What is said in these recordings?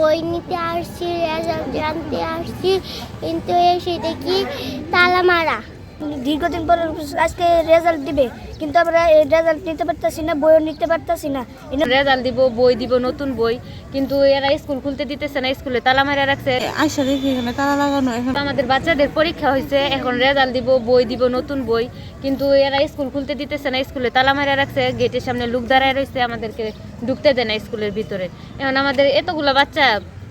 বই নিতে আসছি জানতে আসছি কিন্তু এসে দেখি তালা মারা দীর্ঘদিন পর আজকে রেজাল্ট দিবে। কিন্তু আমরা এই রেজাল্ট নিতে পারতেছি না বইও নিতে পারতেছি না। রেজাল্ট দিব বই দিব নতুন বই। কিন্তু এরা স্কুল খুলতে দিতেছে না স্কুলে তালা মারা রাখছে। আইসা দেখি এখানে তালা লাগানো এখন আমাদের বাচ্চাদের পরীক্ষা হয়েছে। এখন রেজাল্ট দিব বই দিব নতুন বই। কিন্তু এরা স্কুল খুলতে দিতেছে না স্কুলে তালা মারা রাখছে গেটের সামনে লোক দাঁড়ায় রয়েছে আমাদেরকে ঢুকতে দেয় না স্কুলের ভিতরে। এখন আমাদের এতগুলো বাচ্চা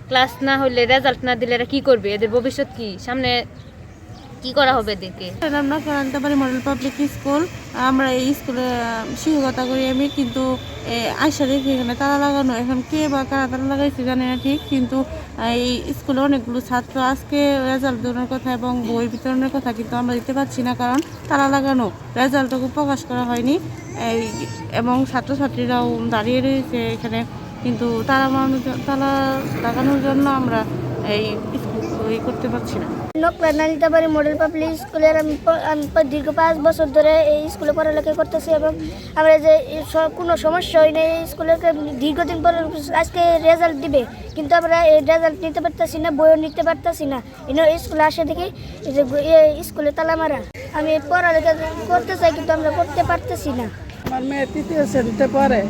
ক্লাস না হলে রেজাল্ট না দিলে এরা কি করবে? এদের ভবিষ্যৎ কি? সামনে কি করা হবে এলাম না মডেল পাবলিক স্কুল, আমরা এই স্কুলে শিক্ষকতা করি আমি, কিন্তু আইসা দেখি এখানে তালা লাগানো। এখন কে বা কারা তালা লাগাইছে জানি না ঠিক, কিন্তু এই স্কুলে অনেকগুলো ছাত্র আজকে রেজাল্ট দেওয়ার কথা এবং বই বিতরণের কথা কিন্তু আমরা দিতে পারছি না, কারণ তালা লাগানো। রেজাল্টটুকু প্রকাশ করা হয়নি। এই, এবং ছাত্রছাত্রীরাও দাঁড়িয়ে রয়েছে এখানে, কিন্তু তারা তালা লাগানোর জন্য আমরা এই স্কুল করতে পারছি না। নকলা নালিতাবাড়ি মডেল পাবলিক স্কুলের আমি আমি দীর্ঘ পাঁচ বছর ধরে এই স্কুলে পড়ালেখা করতেছি এবং আমরা যে এই কোনো সমস্যা হয় না এই স্কুলে দীর্ঘদিন পর আজকে রেজাল্ট দিবে। কিন্তু আমরা এই রেজাল্ট নিতে পারতেছি না বইও নিতে পারতেছি না। এনে স্কুলে আসে দেখি যে স্কুলে তালা মারা। আমি পড়ালেখা করতে চাই কিন্তু আমরা করতে পারতেছি না। আমার মেয়ে তৃতীয় শ্রেণীতে পড়ে।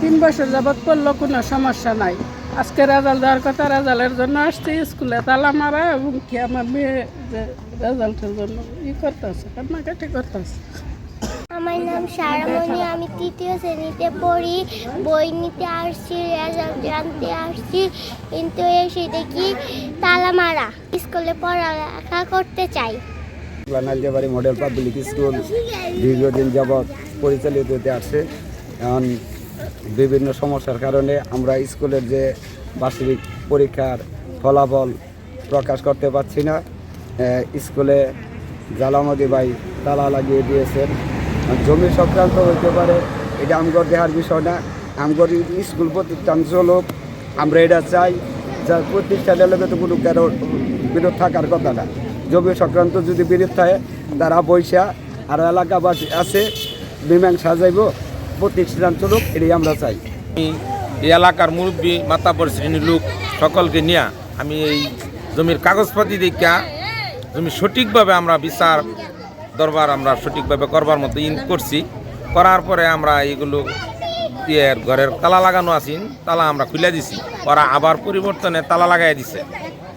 তিন বছর যাবৎ পড়ল কোনো সমস্যা নাই। আজকে রেজাল্ট দেওয়ার কথা রেজাল্টের জন্য আসছি স্কুলে তালা মারা এবং কি আমার মেয়ে যে রেজাল্টের জন্য ই করতেছে কান্নাকাটি করতেছে। আমার নাম সারামণি আমি তৃতীয় শ্রেণীতে পড়ি বই নিতে আসছি রেজাল্ট জানতে আসছি কিন্তু এসে দেখি তালা মারা। স্কুলে পড়ালেখা করতে চাই। মডেল পাবলিক স্কুল দীর্ঘদিন যাবৎ পরিচালিত হতে আসছে এখন বিভিন্ন সমস্যার কারণে আমরা স্কুলের যে বার্ষিক পরীক্ষার ফলাফল প্রকাশ করতে পারছি না। স্কুলে জালামদি ভাই তালা লাগিয়ে দিয়েছেন। জমি সংক্রান্ত হইতে পারে, এটা আমগর দেহার বিষয় না। আমগর স্কুল প্রতিষ্ঠান চলুক আমরা এটা চাই যা প্রতিষ্ঠানের লোকে তো কোনো কারও বিরোধ থাকার কথা না। জমি সংক্রান্ত যদি বিরোধ থাকে, তারা বৈশা আর এলাকাবাসী আছে মীমাংসা যাইব প্রতিষ্ঠান চলুক এটাই আমরা চাই। এই এলাকার মুরব্বী মাতাবর শ্রেণির লোক সকলকে নিয়ে আমি এই জমির কাগজপাতি দেখা জমি সঠিকভাবে আমরা বিচার দরবার আমরা সঠিকভাবে করবার মতো ইন করছি। করার পরে আমরা এইগুলো ইয়ের ঘরের তালা লাগানো আছি, তালা আমরা খুলে দিছি। ওরা আবার পরিবর্তনে তালা লাগাই দিছে।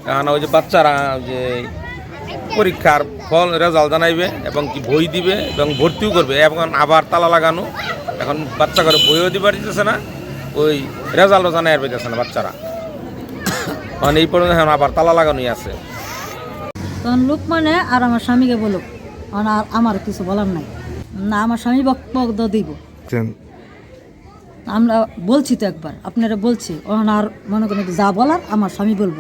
কারণ ওই যে বাচ্চারা যে পরীক্ষার ফল রেজাল্ট জানাইবে এবং কি বই দিবে এবং ভর্তিও করবে এবং আবার তালা লাগানো। এখন বাচ্চা করে বইও দিবার দিতেছে না ওই রেজাল্টও জানাই পেতেছে না বাচ্চারা। মানে এই পর্যন্ত এখন আবার তালা লাগানোই আছে। তখন লোক মানে আর আমার স্বামীকে বলুক আর আর আমার কিছু বলার নাই। না আমার স্বামী বক্তব্য দিব। আমরা বলছি তো একবার আপনারা বলছি ওখানে আর মনে করেন যা বলার আমার স্বামী বলব।